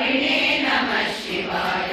హరిణే నమ శివాయ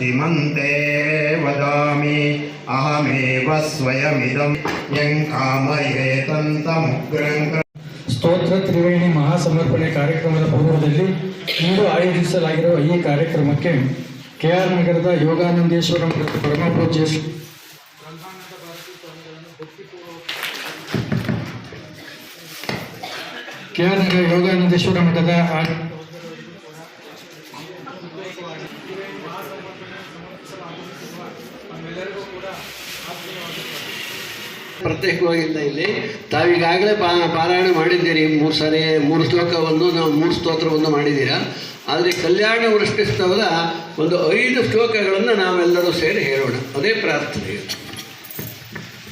श्रद्धिमन्ते वदामि अहमेव स्वयमिदं यं कामयेतन्तमुग्रं ಸ್ತೋತ್ರ ತ್ರಿವೇಣಿ ಮಹಾಸಮರ್ಪಣೆ ಕಾರ್ಯಕ್ರಮದ ಪೂರ್ವದಲ್ಲಿ ಇಂದು ಆಯೋಜಿಸಲಾಗಿರುವ ಈ ಕಾರ್ಯಕ್ರಮಕ್ಕೆ ಕೆಆರ್ ನಗರದ ಯೋಗಾನಂದೇಶ್ವರ ಮತ್ತು ಪರಮಪೂಜ್ಯ ಶ್ರೀ ಕೆಆರ್ ನಗರ ಯೋಗಾನಂದೇಶ್ವರ ಮಠದ ಪ್ರತ್ಯೇಕವಾಗಿಲ್ಲ ಇಲ್ಲಿ. ತಾವೀಗಾಗಲೇ ಪಾ, ಪಾರಾಯಣ ಮಾಡಿದ್ದೀರಿ. ಮೂರು ಸಾರಿ, ಮೂರು ಶ್ಲೋಕವನ್ನು ನಾವು ಮೂರು ಸ್ತೋತ್ರವನ್ನು ಮಾಡಿದ್ದೀರಾ. ಆದರೆ ಕಲ್ಯಾಣ ವೃಷ್ಟಿಸ್ತವದ ಒಂದು ಐದು ಶ್ಲೋಕಗಳನ್ನು ನಾವೆಲ್ಲರೂ ಸೇರಿ ಹೇಳೋಣ. ಅದೇ ಪ್ರಾರ್ಥನೆ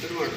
ಶುರು ಮಾಡೋಣ.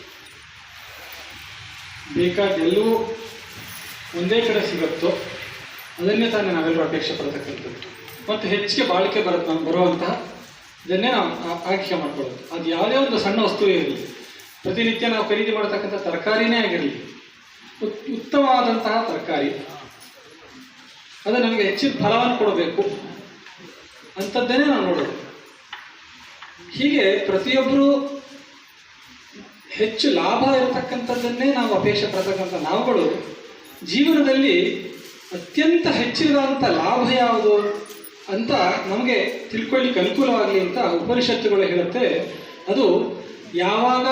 ಬೇಕಾದೆಲ್ಲವೂ ಒಂದೇ ಕಡೆ ಸಿಗುತ್ತೋ, ಅದನ್ನೇ ತಾನೇ ನಾವೆಲ್ಲರೂ ಅಪೇಕ್ಷೆ ಪಡ್ತಕ್ಕಂಥದ್ದು. ಮತ್ತು ಹೆಚ್ಚಿಗೆ ಬಾಳಿಕೆ ಬರ ಬರುವಂತಹ ಇದನ್ನೇ ನಾವು ಆಯ್ಕೆ ಮಾಡ್ಕೊಳ್ಳೋದು. ಅದು ಯಾವುದೇ ಒಂದು ಸಣ್ಣ ವಸ್ತುವೇ ಇರಲಿ. ಪ್ರತಿನಿತ್ಯ ನಾವು ಖರೀದಿ ಮಾಡತಕ್ಕಂಥ ತರಕಾರಿನೇ ಆಗಿರಲಿ. ಉತ್- ಉತ್ತಮವಾದಂತಹ ತರಕಾರಿ. ಅದು ನಮಗೆ ಹೆಚ್ಚಿನ ಫಲವನ್ನು ಕೊಡಬೇಕು. ಅಂಥದ್ದನ್ನೇ ನಾವು ನೋಡೋದು. ಹೀಗೆ ಪ್ರತಿಯೊಬ್ಬರು ಹೆಚ್ಚು ಲಾಭ ಇರತಕ್ಕಂಥದ್ದನ್ನೇ ನಾವು ಅಪೇಕ್ಷೆ ಪಡ್ತಕ್ಕಂಥ ನಾವುಗಳು, ಜೀವನದಲ್ಲಿ ಅತ್ಯಂತ ಹೆಚ್ಚಿನದಾದಂಥ ಲಾಭ ಯಾವುದು ಅಂತ ನಮಗೆ ತಿಳ್ಕೊಳ್ಳಿಕ್ಕೆ ಅನುಕೂಲವಾಗಲಿ ಅಂತ ಉಪನಿಷತ್ತುಗಳು ಹೇಳುತ್ತೆ. ಅದು ಯಾವಾಗ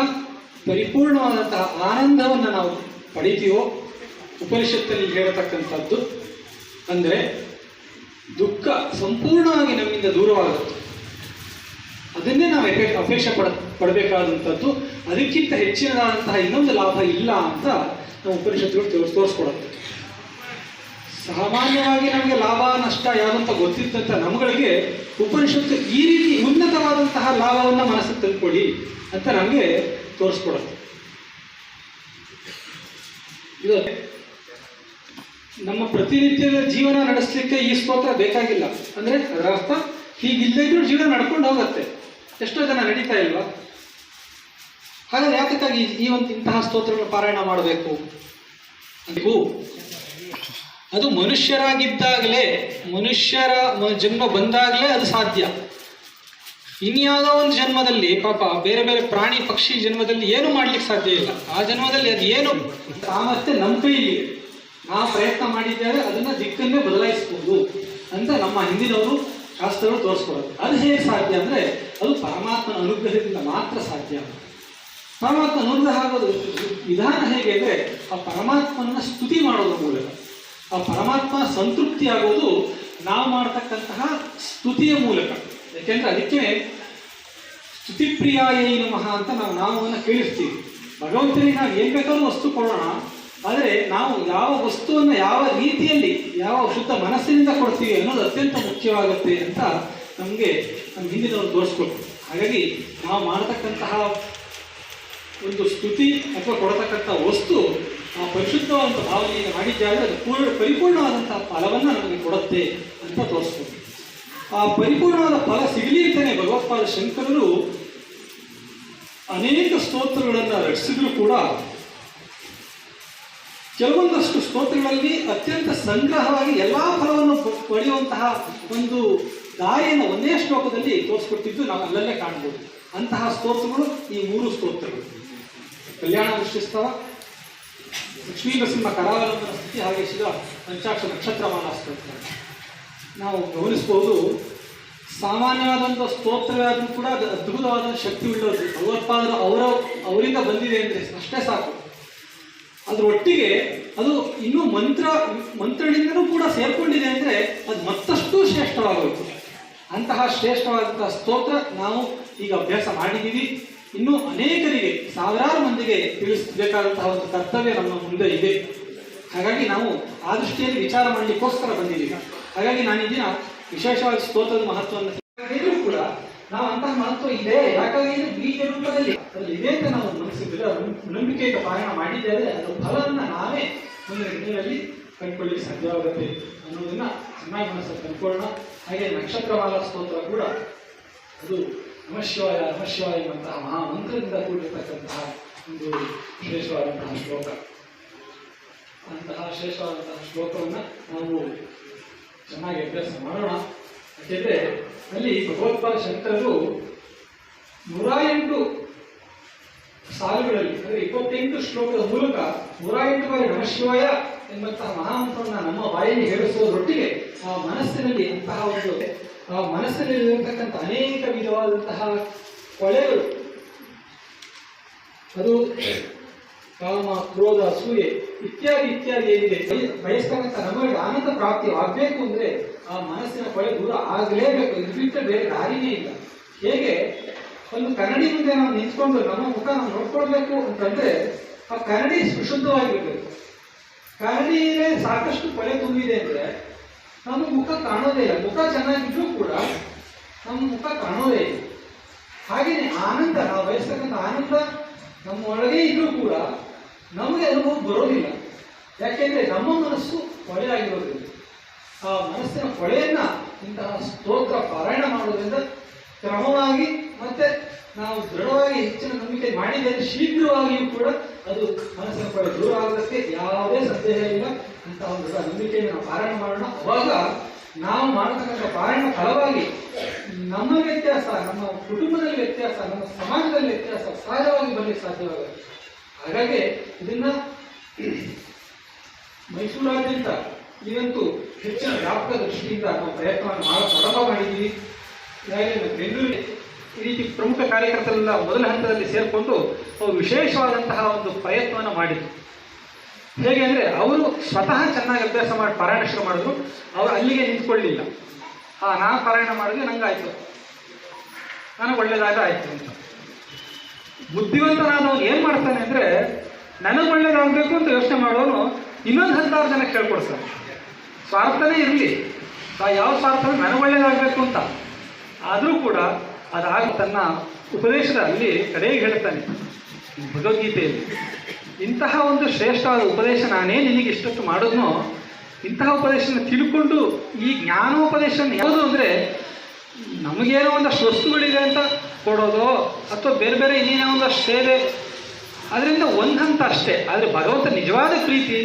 ಪರಿಪೂರ್ಣವಾದಂತಹ ಆನಂದವನ್ನು ನಾವು ಪಡಿತೀವೋ ಉಪನಿಷತ್ತಲ್ಲಿ ಹೇಳತಕ್ಕಂಥದ್ದು, ಅಂದರೆ ದುಃಖ ಸಂಪೂರ್ಣವಾಗಿ ನಮ್ಮಿಂದ ದೂರವಾಗುತ್ತೆ. ಅದನ್ನೇ ನಾವು ಎಫೆಕ್ಟ್ ಅಪೇಕ್ಷೆ ಪಡ ಪಡಬೇಕಾದಂಥದ್ದು. ಅದಕ್ಕಿಂತ ಹೆಚ್ಚಿನದಾದಂತಹ ಇನ್ನೊಂದು ಲಾಭ ಇಲ್ಲ ಅಂತ ನಾವು ಉಪನಿಷತ್ತುಗಳು ತೋರಿಸ್ ತೋರಿಸ್ಕೊಡುತ್ತೆ. ಸಾಮಾನ್ಯವಾಗಿ ನಮಗೆ ಲಾಭ, ನಷ್ಟ ಯಾವಂತ ಗೊತ್ತಿದ್ದಂಥ ನಮ್ಗಳಿಗೆ ಉಪನಿಷತ್ತು ಈ ರೀತಿ ಉನ್ನತವಾದಂತಹ ಲಾಭವನ್ನು ಮನಸ್ಸಿಗೆ ತಂದುಕೊಡಿ ಅಂತ ನಮಗೆ ತೋರಿಸ್ಕೊಡುತ್ತೆ. ಇದು ನಮ್ಮ ಪ್ರತಿನಿತ್ಯದ ಜೀವನ ನಡೆಸಲಿಕ್ಕೆ ಈ ಸ್ತೋತ್ರ ಬೇಕಾಗಿಲ್ಲ. ಅಂದ್ರೆ ಅದರ ಅರ್ಥ ಹೀಗಿಲ್ಲದೆ ಇದ್ರೂ ಜೀವನ ನಡ್ಕೊಂಡು ಹೋಗುತ್ತೆ. ಎಷ್ಟೋ ಜನ ನಡೀತಾ ಇಲ್ವಾ? ಹಾಗಾದ್ರೆ ಯಾತಕ್ಕಾಗಿ ಈ ಒಂದು ಇಂತಹ ಸ್ತೋತ್ರವನ್ನು ಪಾರಾಯಣ ಮಾಡಬೇಕು? ಅದು ಅದು ಮನುಷ್ಯರಾಗಿದ್ದಾಗಲೇ, ಮನುಷ್ಯರ ಜನ್ಮ ಬಂದಾಗಲೇ ಅದು ಸಾಧ್ಯ. ಇನ್ಯಾವುದೋ ಒಂದು ಜನ್ಮದಲ್ಲಿ, ಪಾಪ ಬೇರೆ ಬೇರೆ ಪ್ರಾಣಿ ಪಕ್ಷಿ ಜನ್ಮದಲ್ಲಿ ಏನು ಮಾಡ್ಲಿಕ್ಕೆ ಸಾಧ್ಯ ಇಲ್ಲ. ಆ ಜನ್ಮದಲ್ಲಿ ಅದು ಏನು ಸಾಮರ್ಥ್ಯ ನಮ್ಮ ಕೈಲಿ ನಾವು ಪ್ರಯತ್ನ ಮಾಡಿದ್ದೇವೆ, ಅದನ್ನ ದಿಕ್ಕನ್ನೇ ಬದಲಾಯಿಸಬಹುದು ಅಂತ ನಮ್ಮ ಹಿಂದಿನವರು ಶಾಸ್ತ್ರಗಳು ತೋರಿಸ್ಕೊಡೋದು ಅದು ಹೇಗೆ ಸಾಧ್ಯ ಅಂದರೆ, ಅದು ಪರಮಾತ್ಮನ ಅನುಗ್ರಹದಿಂದ ಮಾತ್ರ ಸಾಧ್ಯ. ಪರಮಾತ್ಮ ಅನುಗ್ರಹ ಆಗೋದು ವಿಧಾನ ಹೇಗೆ ಅಂದರೆ, ಆ ಪರಮಾತ್ಮನ ಸ್ತುತಿ ಮಾಡೋದ್ರ ಮೂಲಕ. ಆ ಪರಮಾತ್ಮ ಸಂತೃಪ್ತಿ ಆಗೋದು ನಾವು ಮಾಡತಕ್ಕಂತಹ ಸ್ತುತಿಯ ಮೂಲಕ. ಯಾಕೆಂದ್ರೆ ಅದಕ್ಕೆ ಸ್ತುತಿಪ್ರಿಯಾಯ ನಮಃ ಅಂತ ನಾವು ನಾಮವನ್ನು ಕೇಳಿಸ್ತೀವಿ ಭಗವಂತನಿಗೆ ನಾವು ಏನು ಬೇಕಾದ್ರೂ ವಸ್ತು ಕೊಡೋಣ. ಆದರೆ ನಾವು ಯಾವ ವಸ್ತುವನ್ನು ಯಾವ ರೀತಿಯಲ್ಲಿ, ಯಾವ ಶುದ್ಧ ಮನಸ್ಸಿನಿಂದ ಕೊಡ್ತೀವಿ ಅನ್ನೋದು ಅತ್ಯಂತ ಮುಖ್ಯವಾಗುತ್ತೆ ಅಂತ ನಮಗೆ ನಮ್ಮ ಹಿಂದಿನವರು ತೋರಿಸ್ಕೊಟ್ರು. ಹಾಗಾಗಿ ನಾವು ಮಾಡತಕ್ಕಂತಹ ಒಂದು ಸ್ತುತಿ ಅಥವಾ ಕೊಡತಕ್ಕಂಥ ವಸ್ತು ಆ ಪರಿಶುದ್ಧವಾದ ಭಾವನೆಯಿಂದ ಮಾಡಿದ್ದಾರೆ ಅದು ಪೂರ್ಣ ಪರಿಪೂರ್ಣವಾದಂತಹ ಫಲವನ್ನು ನಮಗೆ ಕೊಡುತ್ತೆ ಅಂತ ತೋರಿಸ್ಬೋದು ಆ ಪರಿಪೂರ್ಣವಾದ ಫಲ ಸಿಗಲಿ ಅಂತಾನೆ ಭಗವತ್ಪಾದ ಶಂಕರರು ಅನೇಕ ಸ್ತೋತ್ರಗಳನ್ನು ರಚಿಸಿದ್ರು ಕೂಡ ಕೆಲವೊಂದಷ್ಟು ಸ್ತೋತ್ರಗಳಲ್ಲಿ ಅತ್ಯಂತ ಸಂಗ್ರಹವಾಗಿ ಎಲ್ಲಾ ಫಲವನ್ನು ಪಡೆಯುವಂತಹ ಒಂದು ದಾರಿಯನ್ನು ಒಂದೇ ಶ್ಲೋಕದಲ್ಲಿ ತೋರಿಸ್ಕೊಟ್ಟಿದ್ದು ನಾವು ಅಲ್ಲಲ್ಲೇ ಕಾಣಬಹುದು ಅಂತಹ ಸ್ತೋತ್ರಗಳು ಈ ಮೂರು ಸ್ತೋತ್ರಗಳು. ಕಲ್ಯಾಣ ದೃಷ್ಟಿಸ್ತವ ಲಕ್ಷ್ಮೀ ನರಸಿಂಹ ಕರಾವಲಂಬನ ಸ್ಥಿತಿ ಹಾಗೆ ಶಿವ ಪಂಚಾಕ್ಷ ನಕ್ಷತ್ರಮಾನ ಸ್ತೋತ್ರ. ನಾವು ಗಮನಿಸಬಹುದು ಸಾಮಾನ್ಯವಾದಂಥ ಸ್ತೋತ್ರವಾದರೂ ಕೂಡ ಅದು ಅದ್ಭುತವಾದ ಶಕ್ತಿ ಉಳ್ಳೋದು ಭಗವತ್ಪಾದರು ಅವರ, ಅವರಿಂದ ಬಂದಿದೆ ಅಂದರೆ ಅಷ್ಟೇ ಸಾಕು. ಅದ್ರ ಒಟ್ಟಿಗೆ ಅದು ಇನ್ನೂ ಮಂತ್ರ ಮಂತ್ರಣಿಂದನೂ ಕೂಡ ಸೇರ್ಕೊಂಡಿದೆ ಅಂದರೆ ಅದು ಮತ್ತಷ್ಟು ಶ್ರೇಷ್ಠವಾಗೋಯ್ತು. ಅಂತಹ ಶ್ರೇಷ್ಠವಾದಂತಹ ಸ್ತೋತ್ರ ನಾವು ಈಗ ಅಭ್ಯಾಸ ಮಾಡಿದ್ದೀವಿ. ಇನ್ನೂ ಅನೇಕರಿಗೆ, ಸಾವಿರಾರು ಮಂದಿಗೆ ತಿಳಿಸಬೇಕಾದಂತಹ ಒಂದು ಕರ್ತವ್ಯ ನಮ್ಮ ಮುಂದೆ ಇದೆ. ಹಾಗಾಗಿ ನಾವು ಆ ದೃಷ್ಟಿಯಲ್ಲಿ ವಿಚಾರ ಮಾಡಲಿಕ್ಕೋಸ್ಕರ ಬಂದಿದ್ದೀವಿ. ಹಾಗಾಗಿ ನಾನು ಈ ದಿನ ವಿಶೇಷವಾಗಿ ಸ್ತೋತ್ರದ ಮಹತ್ವವನ್ನು ಕೂಡ ನಾವು ಅಂತ ಮಹತ್ವ ಇದೆ. ಯಾಕಂದ್ರೆ ಇದು ಬೀಜ ರೂಪದಲ್ಲಿ ಅದರಲ್ಲಿ ಇದೆ ಅಂತ ನಾವು ಮನಸ್ಸಿದ್ರೆ ನಂಬಿಕೆಯ ಪಾಯಣ ಮಾಡಿದ್ದೇವೆ ಅದರ ಫಲವನ್ನು ನಾವೇ ಮುಂದಿನ ದಿನಗಳಲ್ಲಿ ಕಂಡುಕೊಳ್ಳಿಕ್ಕೆ ಸಾಧ್ಯವಾಗುತ್ತೆ ಅನ್ನೋದನ್ನ ಚೆನ್ನಾಗಿ ಮನಸ್ಸಲ್ಲಿ ಕಂಡುಕೊಳ್ಳೋಣ. ಹಾಗೆ ನಕ್ಷತ್ರವಾದ ಸ್ತೋತ್ರ ಕೂಡ ಅದು ನಮಶಿವಾಯ ನಮಶಿವಾಯ ಎಂಬಂತಹ ಮಹಾಮಂತ್ರದಿಂದ ಕೂಡಿರ್ತಕ್ಕಂತಹ ಒಂದು ಶ್ರೇಷ್ಠವಾದಂತಹ ಶ್ಲೋಕ. ಅಂತಹ ಶ್ರೇಷ್ಠವಾದಂತಹ ಶ್ಲೋಕವನ್ನು ನಾವು ಚೆನ್ನಾಗಿ ಅಭ್ಯಾಸ ಮಾಡೋಣ. ಯಾಕೆಂದ್ರೆ ಅಲ್ಲಿ ಭಗವತ್ಪಾದ ಶಂಕರರು ನೂರ ಎಂಟು ಸಾಲುಗಳಲ್ಲಿ, ಅಂದರೆ ಇಪ್ಪತ್ತೆಂಟು ಶ್ಲೋಕದ ಮೂಲಕ ನೂರ ಎಂಟು ಬಾರಿ ನಮಶಿವಾಯ ಎಂಬಂತಹ ಮಹಾಮಂತ್ರವನ್ನು ನಮ್ಮ ಬಾಯಲ್ಲಿ ಹೇಳಿಸುವುದರೊಟ್ಟಿಗೆ ಆ ಮನಸ್ಸಿನಲ್ಲಿ ಅಂತಹ ಒಂದು, ಆ ಮನಸ್ಸಿನಲ್ಲಿ ಇರತಕ್ಕಂಥ ಅನೇಕ ವಿಧವಾದಂತಹ ಕೊಳೆಗಳು, ಅದು ಕಾಮ, ಕ್ರೋಧ ಸೂರ್ಯ ಇತ್ಯಾದಿ ಇತ್ಯಾದಿ ಏನಿದೆ ಬಯ- ಬಯಸ್ತಕ್ಕಂಥ ನಮಗೆ ಆನಂದ ಪ್ರಾಪ್ತಿ ಆಗಬೇಕು ಅಂದ್ರೆ ಆ ಮನಸ್ಸಿನ ಕೊಳೆ ದೂರ ಆಗಲೇಬೇಕು. ಇದು ಬೇರೆ ದಾರಿನೇ ಇಲ್ಲ. ಹೇಗೆ? ಒಂದು ಕನ್ನಡಿ ಮುಂದೆ ನಾವು ನಿಂತ್ಕೊಂಡು ನಮ್ಮ ಮುಖ ನಾವು ನೋಡ್ಕೊಳ್ಬೇಕು ಅಂತಂದ್ರೆ ಆ ಕನ್ನಡಿ ಸುಶುದ್ಧವಾಗಿರ್ಬೇಕು. ಕನ್ನಡಿಯೇ ಸಾಕಷ್ಟು ಕೊಳೆ ತುಂಬಿದೆ ಅಂದ್ರೆ ನಮ್ಮ ಮುಖ ಕಾಣೋದೇ ಇಲ್ಲ. ಮುಖ ಚೆನ್ನಾಗಿದ್ರೂ ಕೂಡ ನಮ್ಮ ಮುಖ ಕಾಣೋದೇ ಇಲ್ಲ. ಹಾಗೆಯೇ ಆನಂದ ನಾವು ಬಯಸ್ತಕ್ಕಂಥ ಆನಂದ ನಮ್ಮ ಒಳಗೆ ಇದ್ರೂ ಕೂಡ ನಮಗೆ ಅನುಭವ ಬರೋದಿಲ್ಲ. ಯಾಕೆಂದ್ರೆ ನಮ್ಮ ಮನಸ್ಸು ಕೊಳೆಯಾಗಿರೋದ್ರಿಂದ ಆ ಮನಸ್ಸಿನ ಹೊಳೆಯನ್ನ ಇಂತಹ ಸ್ತೋತ್ರ ಪಾರಾಯಣ ಮಾಡೋದ್ರಿಂದ ಕ್ರಮವಾಗಿ ಮತ್ತೆ ನಾವು ದೃಢವಾಗಿ ಹೆಚ್ಚಿನ ನಂಬಿಕೆ ಮಾಡಿದರೆ ಶೀಘ್ರವಾಗಿಯೂ ಕೂಡ ಅದು ಮನಸ್ಸಿನ ಪಡೆ ದೂರ ಆಗೋದಕ್ಕೆ ಯಾವುದೇ ಸಂದೇಹ ಇಲ್ಲ. ಇಂತಹ ಒಂದು ದೃಢ ನಂಬಿಕೆಯನ್ನು ನಾವು ಪಾರಾಯಣ ಮಾಡೋಣ. ಅವಾಗ ನಾವು ಮಾಡತಕ್ಕಂಥ ಪಾರಾಯಣ ಫಲವಾಗಿ ನಮ್ಮ ವ್ಯತ್ಯಾಸ, ನಮ್ಮ ಕುಟುಂಬದಲ್ಲಿ ವ್ಯತ್ಯಾಸ, ನಮ್ಮ ಸಮಾಜದಲ್ಲಿ ವ್ಯತ್ಯಾಸ ಸಹಜವಾಗಿ ಬರಲಿಕ್ಕೆ ಸಾಧ್ಯವಾಗುತ್ತೆ. ಹಾಗಾಗಿ ಇದನ್ನ ಮೈಸೂರಾದ್ಯಂತ ಇದಂತೂ ಹೆಚ್ಚಿನ ವ್ಯಾಪಕ ದೃಷ್ಟಿಯಿಂದ ನಾವು ಪ್ರಯತ್ನವನ್ನು ಮಾಡ ಪ್ರಾರಂಭ ನಾವು ಬೆಂಗಳೂರಿಗೆ ಈ ರೀತಿ ಪ್ರಮುಖ ಕಾರ್ಯಕರ್ತರೆಲ್ಲ ಮೊದಲ ಹಂತದಲ್ಲಿ ಸೇರಿಕೊಂಡು ಅವರು ವಿಶೇಷವಾದಂತಹ ಒಂದು ಪ್ರಯತ್ನವನ್ನು ಮಾಡಿದ್ರು. ಹೇಗೆ ಅಂದರೆ ಅವರು ಸ್ವತಃ ಚೆನ್ನಾಗಿ ಅಭ್ಯಾಸ ಮಾಡಿ ಪಾರಾಯಣ ಶುರು ಮಾಡಿದ್ರು. ಅವರು ಅಲ್ಲಿಗೆ ನಿಂತ್ಕೊಳ್ಳಿಲ್ಲ. ಆ ನಾನು ಪಾರಾಯಣ ಮಾಡಿದ್ರೆ ನಂಗಾಯ್ತು. ನನಗೆ ಒಳ್ಳೇದಾಗ ಆಯ್ತು ಅಂತ. ಬುದ್ಧಿವಂತನಾದವನು ಏನು ಮಾಡ್ತಾನೆ ಅಂದರೆ, ನನಗೆ ಒಳ್ಳೇದಾಗಬೇಕು ಅಂತ ಯೋಚನೆ ಮಾಡೋನು ಇನ್ನೊಂದು ಹದಿನಾರು ಜನ ಕೇಳ್ಕೊಡ್ತಾನೆ ಸ್ವಾರ್ಥನೇ ಇರಲಿ. ಯಾವ ಸ್ವಾರ್ಥ ನನಗೆ ಒಳ್ಳೇದಾಗಬೇಕು ಅಂತ. ಆದರೂ ಕೂಡ ಅದಾಗ ತನ್ನ ಉಪದೇಶದ ಅಲ್ಲಿ ಕಡೆಗೆ ಹೇಳ್ತಾನೆ ಭಗವದ್ಗೀತೆಯಲ್ಲಿ, ಇಂತಹ ಒಂದು ಶ್ರೇಷ್ಠವಾದ ಉಪದೇಶ ನಾನೇ ನಿನಗೆ ಇಷ್ಟೊತ್ತು ಮಾಡೋದ್ನೋ? ಇಂತಹ ಉಪದೇಶನ ತಿಳ್ಕೊಂಡು ಈ ಜ್ಞಾನೋಪದೇಶ ಯಾವುದು ಅಂದರೆ, ನಮಗೇನೋ ಒಂದಷ್ಟು ವಸ್ತುಗಳಿದೆ ಅಂತ ಕೊಡೋದು, ಅಥವಾ ಬೇರೆ ಬೇರೆ ಇನ್ನೇನೋ ಒಂದಷ್ಟು ಸೇವೆ, ಅದರಿಂದ ಒಂದಂತ ಅಷ್ಟೇ. ಆದರೆ ಭಗವಂತ ನಿಜವಾದ ಪ್ರೀತಿ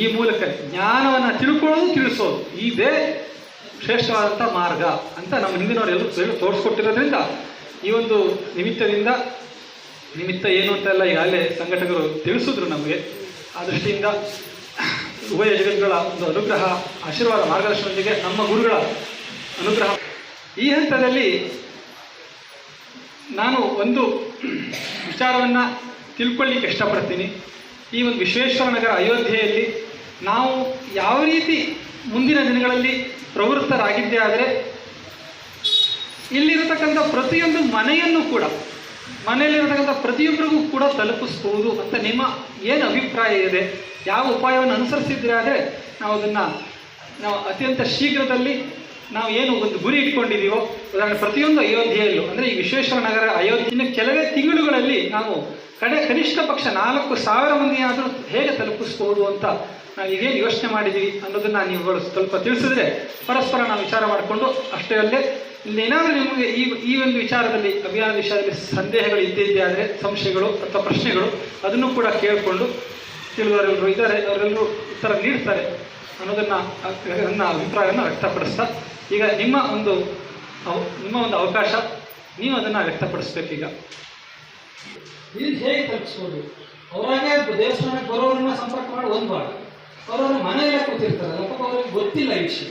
ಈ ಮೂಲಕ ಜ್ಞಾನವನ್ನು ತಿಳ್ಕೊಳ್ಳೋದು, ತಿಳಿಸೋದು. ಇದೇ ಶ್ರೇಷ್ಠವಾದಂಥ ಮಾರ್ಗ ಅಂತ ನಮ್ಮ ಹಿಂದಿನವರೆಲ್ಲರೂ ಎಲ್ಲರೂ ತೋರಿಸ್ಕೊಟ್ಟಿರೋದ್ರಿಂದ ಈ ಒಂದು ನಿಮಿತ್ತದಿಂದ, ನಿಮಿತ್ತ ಏನು ಅಂತೆಲ್ಲ ಈಗಾಗಲೇ ಸಂಘಟಕರು ತಿಳಿಸಿದ್ರು ನಮಗೆ. ಆ ದೃಷ್ಟಿಯಿಂದ ಉಭಯ ಜಗತ್ಗಳ ಒಂದು ಅನುಗ್ರಹ, ಆಶೀರ್ವಾದ, ಮಾರ್ಗದರ್ಶನದೊಂದಿಗೆ ನಮ್ಮ ಗುರುಗಳ ಅನುಗ್ರಹ. ಈ ಹಂತದಲ್ಲಿ ನಾನು ಒಂದು ವಿಚಾರವನ್ನು ತಿಳ್ಕೊಳ್ಳಿಕ್ಕೆ ಇಷ್ಟಪಡ್ತೀನಿ. ಈ ಒಂದು ವಿಶ್ವೇಶ್ವರ ನಗರ ಅಯೋಧ್ಯೆಯಲ್ಲಿ ನಾವು ಯಾವ ರೀತಿ ಮುಂದಿನ ದಿನಗಳಲ್ಲಿ ಪ್ರವೃತ್ತರಾಗಿದ್ದೇ ಆದರೆ ಇಲ್ಲಿರತಕ್ಕಂಥ ಪ್ರತಿಯೊಂದು ಮನೆಯನ್ನು ಕೂಡ, ಮನೆಯಲ್ಲಿರತಕ್ಕಂಥ ಪ್ರತಿಯೊಬ್ಬರಿಗೂ ಕೂಡ ತಲುಪಿಸ್ಬೋದು ಅಂತ ನಿಮ್ಮ ಏನು ಅಭಿಪ್ರಾಯ ಇದೆ? ಯಾವ ಉಪಾಯವನ್ನು ಅನುಸರಿಸಿದ್ರೆ ಆದರೆ ನಾವು ಅದನ್ನು ನಾವು ಅತ್ಯಂತ ಶೀಘ್ರದಲ್ಲಿ ನಾವು ಏನು ಒಂದು ಗುರಿ ಇಟ್ಕೊಂಡಿದ್ದೀವೋ, ಉದಾಹರಣೆ ಪ್ರತಿಯೊಂದು ಅಯೋಧ್ಯೆಯಲ್ಲೂ, ಅಂದರೆ ಈ ವಿಶ್ವೇಶ್ವರ ನಗರ ಅಯೋಧ್ಯೆಯ ಕೆಲವೇ ತಿಂಗಳುಗಳಲ್ಲಿ ನಾವು ಕಡೆ ಕನಿಷ್ಠ ಪಕ್ಷ ನಾಲ್ಕು ಸಾವಿರ ಮಂದಿಯಾದರೂ ಹೇಗೆ ತಲುಪಿಸ್ಬೋದು ಅಂತ ನಾವು ಈಗೇನು ಯೋಚನೆ ಮಾಡಿದ್ದೀವಿ ಅನ್ನೋದನ್ನು ನೀವುಗಳು ಸ್ವಲ್ಪ ತಿಳಿಸಿದ್ರೆ ಪರಸ್ಪರ ನಾವು ವಿಚಾರ ಮಾಡಿಕೊಂಡು ಅಷ್ಟೇ ಅಲ್ಲದೆ ಇನ್ನೇನಾದರೂ ನಿಮಗೆ ಈ ಈ ಒಂದು ವಿಚಾರದಲ್ಲಿ, ಅಭಿಯಾನ ವಿಷಯದಲ್ಲಿ ಸಂದೇಹಗಳು ಇದ್ದಿದ್ದೇ ಆದರೆ ಸಂಶಯಗಳು ಅಥವಾ ಪ್ರಶ್ನೆಗಳು, ಅದನ್ನು ಕೂಡ ಕೇಳಿಕೊಂಡು ತಿಳಿದವರೆಲ್ಲರೂ ಇದ್ದಾರೆ, ಅವರೆಲ್ಲರೂ ಉತ್ತರ ನೀಡ್ತಾರೆ ಅನ್ನೋದನ್ನು ನನ್ನ ಅಭಿಪ್ರಾಯವನ್ನು ವ್ಯಕ್ತಪಡಿಸ್ತಾ, ಈಗ ನಿಮ್ಮ ಒಂದು ನಿಮ್ಮ ಒಂದು ಅವಕಾಶ, ನೀವು ಅದನ್ನು ವ್ಯಕ್ತಪಡಿಸ್ಬೇಕೀಗ. ಇದು ಹೇಗೆ ತಲುಪಿಸ್ಬೋದು ಅವರಾಗೆ ದೇವಸ್ಥಾನಕ್ಕೆ ಬರೋರನ್ನ ಸಂಪರ್ಕ ಮಾಡಿ ಒಂದು ಬಾಳ ಅವರವ್ರ ಮನೆಯಲ್ಲೇ ಕೂತಿರ್ತಾರೆ ಪಾಪ ಅವ್ರಿಗೆ ಗೊತ್ತಿಲ್ಲ ಈ ವಿಷಯ.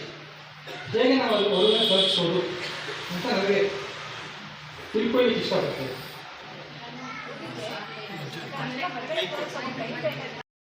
ಹೇಗೆ ನಾವು ಅಲ್ಲಿ ಅವ್ರನ್ನ ತಲುಪಿಸೋದು ಅಂತ ನನಗೆ ತಿಳ್ಕೊಳ್ಳಿಕ್ಕೆ ಇಷ್ಟಪಡ್ತೇನೆ.